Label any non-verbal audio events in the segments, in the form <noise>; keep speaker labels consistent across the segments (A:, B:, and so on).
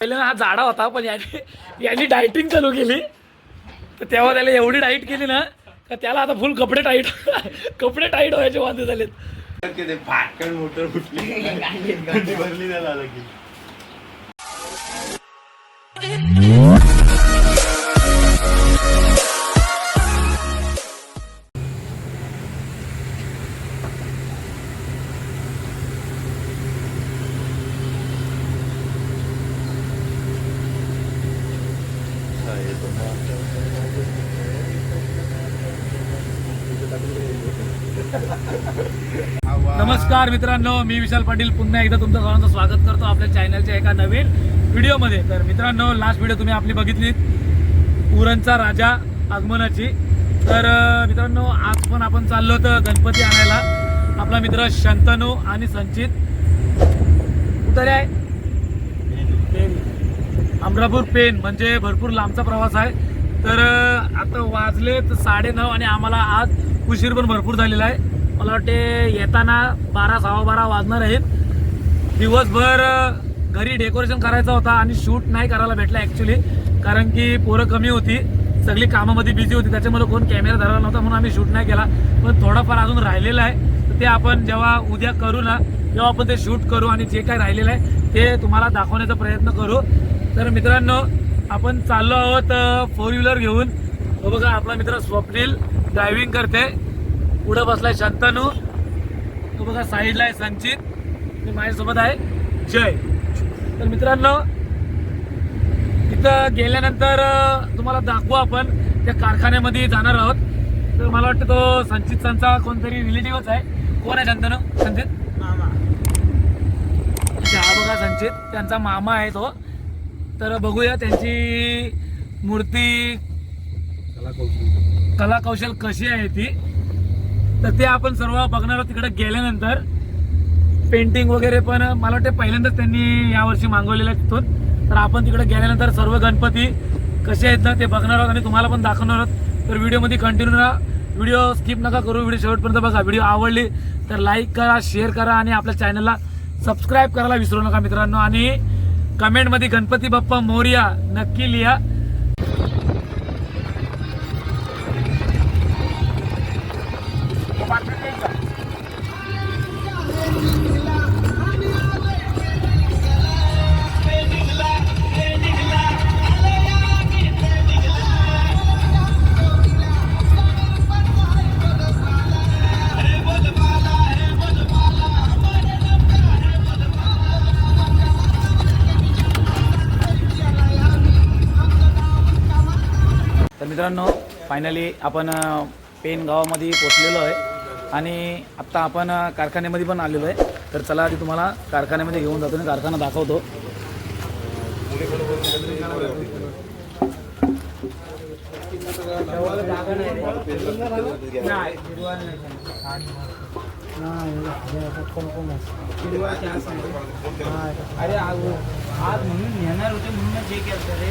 A: पहिले हा जाडा होता पण याने यांनी डायटिंग चालू केली. तर तेव्हा त्याला एवढी डाईट केली ना का त्याला आता फुल कपडे टाईट कपडे टाईट व्हायचे वांदे झालेत.
B: ते भाटकन मोटर थंडी भरली त्याला
A: नमस्कार मित्रांनो मी विशाल पाटील. पुन्हा एकदा तुमचं सर्वांचं स्वागत करतो आपल्या चॅनलच्या एका नवीन व्हिडिओमध्ये. तर मित्रांनो लास्ट व्हिडिओ तुम्ही आपली बघितली उरणचा राजा आगमनाची. तर मित्रांनो आज पण आपण चाललो होतं गणपती आणायला. आपला मित्र शंतनू आणि संचित. कुठे आहे पेन अमरापूर पेन म्हणजे भरपूर लांबचा प्रवास आहे. तर आता वाजले साडे नऊ आणि आम्हाला आज उशीर पण भरपूर झालेला आहे. मला वाटते येताना बारा सव्वा बारा वाजणार आहेत. दिवसभर घरी डेकोरेशन करायचा होता आणि शूट नाही करायला भेटला ॲक्च्युली कारण की पोरं कमी होती. सगळी कामामध्ये बिझी होती. त्याच्यामुळे कोण कॅमेरा धरला नव्हता म्हणून आम्ही शूट नाही केला. पण थोडाफार अजून राहिलेला आहे. तर ते आपण जेव्हा उद्या करू ना तेव्हा आपण ते शूट करू आणि जे काय राहिलेलं आहे ते तुम्हाला दाखवण्याचा प्रयत्न करू. तर मित्रांनो आपण चाललो आहोत फोर व्हीलर घेऊन. हो बघा आपला मित्र स्वप्नील ड्रायव्हिंग करते पुढं बसलाय शंतनू. तो बघा साईडला आहे संचित. आणि माझ्यासोबत आहे. जय. तर मित्रांनो तिथं गेल्यानंतर तुम्हाला दाखवू आपण त्या कारखान्यामध्ये जाणार आहोत. तर मला वाटतं तो संचित संचा कोणतरी रिलेटिव्हच आहे. कोण आहे शंतनू? संचित? अच्छा, हा बघा संचित. त्यांचा मामा आहे तो. तर बघूया त्यांची मूर्ती कला कौशल कशी आहे ती. तर ते आपण सर्व बघणार आहोत तिकडे गेल्यानंतर. पेंटिंग वगैरे पण मला वाटतं पहिल्यांदाच त्यांनी यावर्षी मागवलेलं आहे तिथून. तर आपण तिकडे गेल्यानंतर सर्व गणपती कसे आहेत ना ते बघणार आहोत आणि तुम्हाला पण दाखवणार आहोत. तर व्हिडिओमध्ये कंटिन्यू राहा. व्हिडिओ स्किप नका करू. व्हिडिओ शेवटपर्यंत बघा. व्हिडिओ आवडली तर लाईक करा शेअर करा आणि आपल्या चॅनलला सबस्क्राईब करायला विसरू नका मित्रांनो. आणि कमेंटमध्ये गणपती बाप्पा मोर्या नक्की लिहा. फायनली आपण पेन गावामध्ये पोचलेलो आहे. आणि आत्ता आपण कारखान्यामध्ये पण आलेलो आहे. तर चला आधी तुम्हाला कारखान्यामध्ये घेऊन जातो आणि कारखाना दाखवतो. अरे आज म्हणून नेणार होते म्हणून जे केलं रे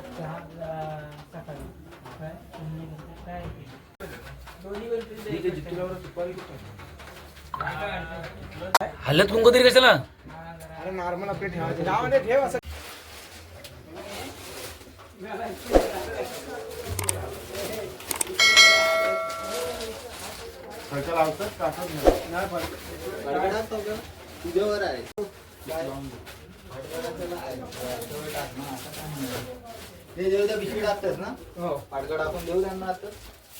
A: हल्लत कुंकू तरी कशाला?
C: अरे नॉर्मल आपले ठेवायचे. नावाने ठेव असं.
B: टाकत नाही.
D: हे देऊ द्या पिशवी टाकतेस ना.
C: हो.
D: पाडगड आपण देऊ त्यांना आता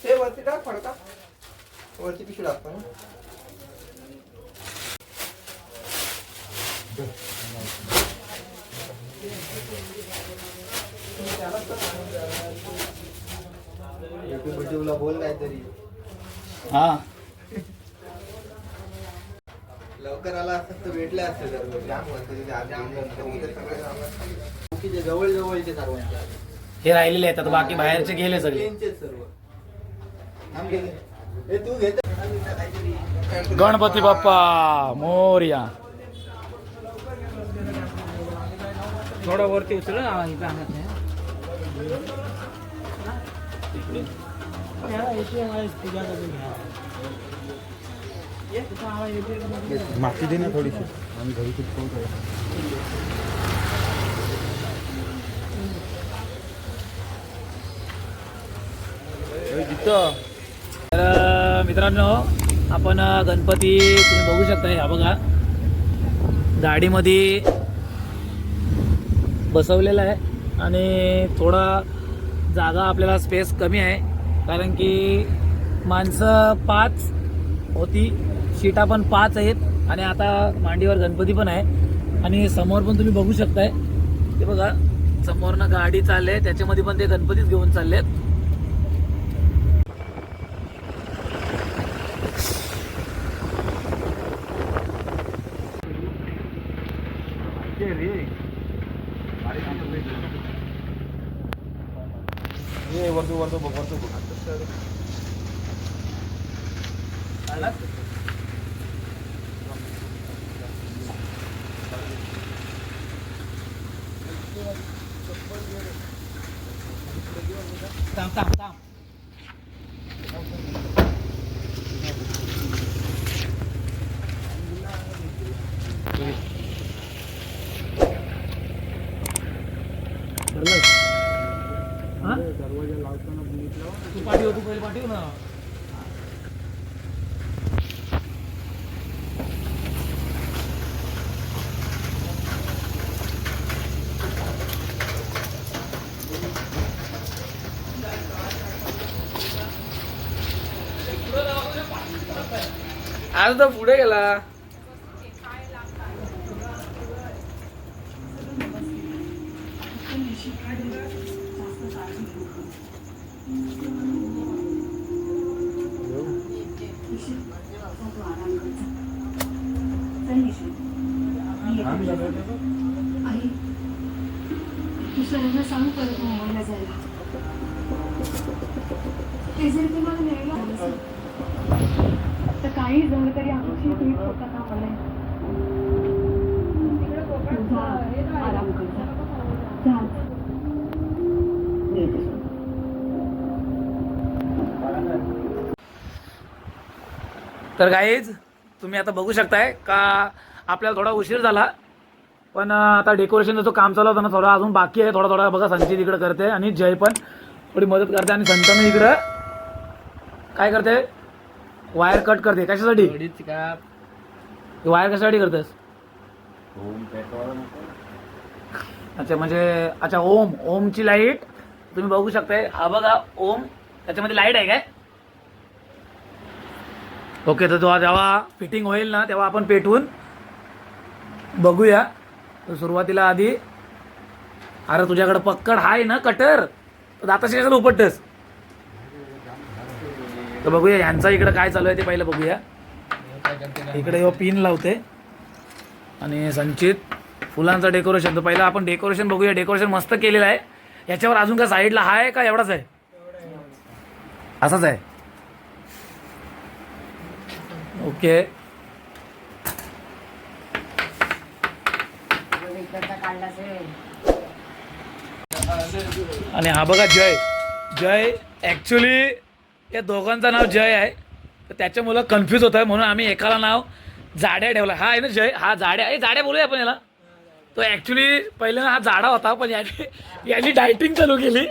C: ते वरती टाक फडका.
D: वरती पिशवी टाकतो ना. काहीतरी.
A: हा.
D: लवकर आला असत तर भेटले असते सर्व जाम. जवळ जवळचे सर्वांचे
A: हे राहिलेले आहेत आता बाकी बाहेरचे गेले सगळे.
D: सर्व. थांब गेले. ए, तू घेत काहीतरी
A: गणपती बाप्पा मोर्या
C: थोडं वरती उचल ना इथं आणत नाही
B: माती दे ना थोडीशी आम्ही घरी चिटकवतो तिथं
A: तर अं, मित्रांनो आपण गणपती तुम्ही बघू शकता हा बघा. गाडीमध्ये बसवलेला आहे आणि थोडा जागा आपल्याला स्पेस कमी आहे. कारण की माणसं पाच होती सीटा पण पाच आहेत आणि आता मांडीवर गणपती पण आहे. आणि समोर पण तुम्ही बघू शकताय. ते बघा समोरनं गाडी चालले त्याच्यामध्ये पण ते गणपतीच घेऊन चाललेत
B: ये वरतू वरतू बघ वरतू बघ
A: थांब थांब थांब भरलं? हा? तू पाठीव तू पहिले पाठीव ना
C: आला तर पुढे गेला.
E: आई तू सांग परत मुंबईला जायला ते जर तुम्हाला मिळेल काही झालं तरी आमची तुम्ही होता आराम. जा. येते.
A: तर गाईज तुम्ही आता बघू शकताय का आपल्याला थोडा उशीर झाला पण आता डेकोरेशनचं जो काम चालू होतं ना थोडं अजून बाकी आहे थोडा थोडा बघा संचित इकडे करते आणि जय पण थोडी मदत करते आणि संतनू इकडं काय करते वायर कट करते. कशासाठी?
C: थोडीच का?
A: वायर कशासाठी करतेस अच्छा म्हणजे अच्छा ओम ओमची लाइट तुम्ही बघू शकताय. हा बघा ओम त्याच्यामध्ये लाइट आहे काय? ओके तर जेव्हा जेव्हा फिटिंग होईल ना तेव्हा आपण पेटवून बघूया. तर सुरुवातीला आधी अरे तुझ्याकडे पक्कड हाय ना कटर. तर दाताशी कशाला उपटतस तर बघूया यांचा इकडे काय चालू आहे ते पहिलं बघूया. इकडे हो पिन लावते. आणि संचित फुलांचं डेकोरेशन तर पहिलं आपण डेकोरेशन बघूया. डेकोरेशन मस्त केलेलं आहे. याच्यावर अजून का साईडला आहे का एवढाच आहे? असाच आहे. ओके. आणि हा बघा जय. जय ॲक्च्युली या दोघांचं नाव जय आहे. तर त्याच्यामुळं कन्फ्यूज होत आहे म्हणून आम्ही एकाला नाव जाड्या ठेवला. हा आहे ना जय? हा जाड्या. आहे जाड्या बोलूया आपण याला. तो ॲक्च्युली पहिले हा जाडा होता पण याने यांनी डायटिंग चालू केली.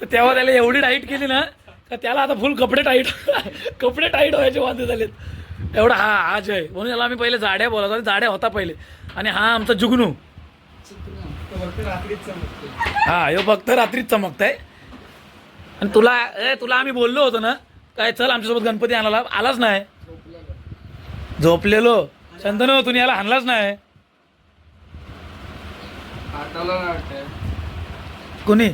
A: तर तेव्हा त्याला एवढी डाईट केली ना का त्याला आता फुल कपडे टाईट <laughs> कपडे टाईट व्हायचे वांदे झालेत. एवढा हा हा जय. म्हणून याला आम्ही पहिले जाड्या बोलतो आणि जाड्या होता पहिले. आणि हा आमचा जुगनू. हा ह्यो फक्त रात्रीच चमकताय. आणि तुला ए तुला आम्ही बोललो होतो ना काय चल आमच्यासोबत गणपती आणायला आलाच नाही. झोपलेलो. शंतनू तुम्ही याला आणलाच नाही. कुणी?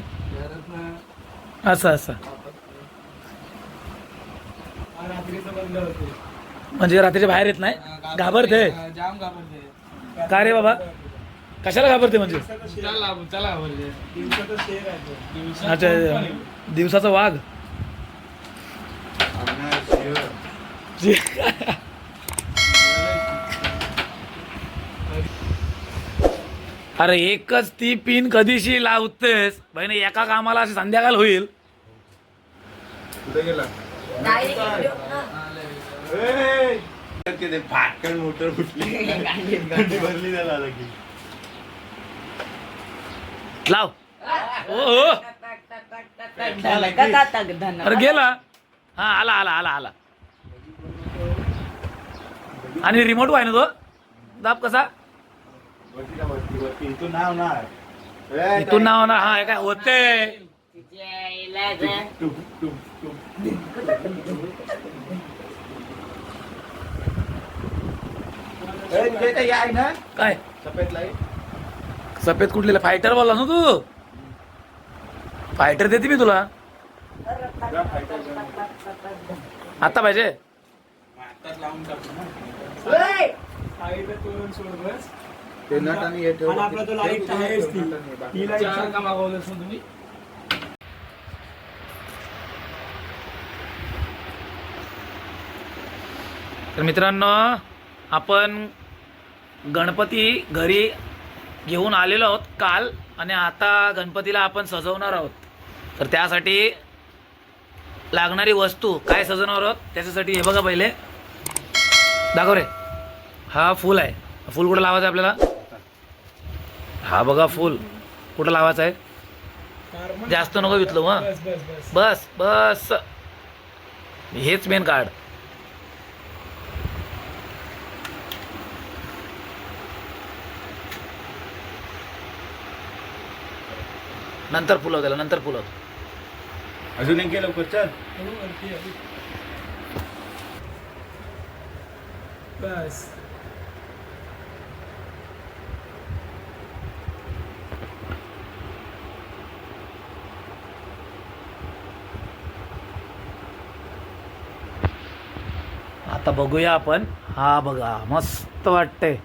A: असं असं.
C: रात्रीचं बंद होते
A: म्हणजे रात्रीच्या बाहेर येत नाही? घाबरते?
C: जाम घाबरते.
A: का रे बाबा? कशाला घाबरते म्हणजे?
C: चला चला घाबरते
A: अच्छा दिवसाचा वाघ. अरे एकच ती पिन कधीशी लावतेस? बहिणी एका कामाला अशी संध्याकाळ होईल.
B: कुठे गेला फाटकन मोटर फुटली थंडी भरली त्याला
A: लाव. ओ ओ। अरे गेला. हा आला आला आला आला. आणि रिमोट आहे ना तो? दाब कसा?
B: इथून नाव ना.
A: इथून नाव ना हा काय होते काय?
B: सफेद लाइट
A: सफेद कुठलेला फायटर बोलला ना तू? फायटर देते मी तुला. आता पाहिजे?
C: आताच लावून टाकतो ना साईडला तोरण सोड बस
D: ते नट आणि हे ठेव
C: आणि आपला तो लाइट आहेच ती ही लाइट चार का मागवलं असेल तुम्ही?
A: तर मित्रांनो आपण गणपती घरी घेऊन आलेलो आहोत काल आणि आता गणपतीला आपण सजवणार आहोत. तर त्यासाठी लागणारी वस्तू काय सजवणार आहोत त्याच्यासाठी हे बघा पहिले. दाखव रे. हा फूल आहे. फूल कुठं लावायचं आहे आपल्याला? हा बघा फूल. कुठं लावायचं आहे? जास्त नको वितलो मग
C: बस बस बस.
A: बस बस. हेच मेन कार्ड नंतर फुलव त्याला नंतर फुलव
B: अजून एक गेलो लवकर चल.
C: हो, बस.
A: आता बघूया आपण. हा बघा मस्त वाटतंय.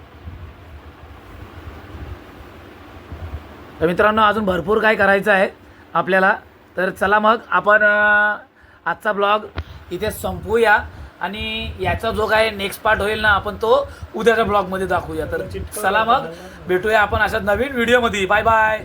A: तर मित्रांनो अजून भरपूर काय करायचं आहे आपल्याला. तर चला मग आपण आजचा ब्लॉग इथे संपवूया आणि याचा जो काय नेक्स्ट पार्ट होईल ना आपण तो उद्याच्या ब्लॉगमध्ये दाखवूया. तर चला मग भेटूया आपण अशा नवीन व्हिडिओमध्ये बाय बाय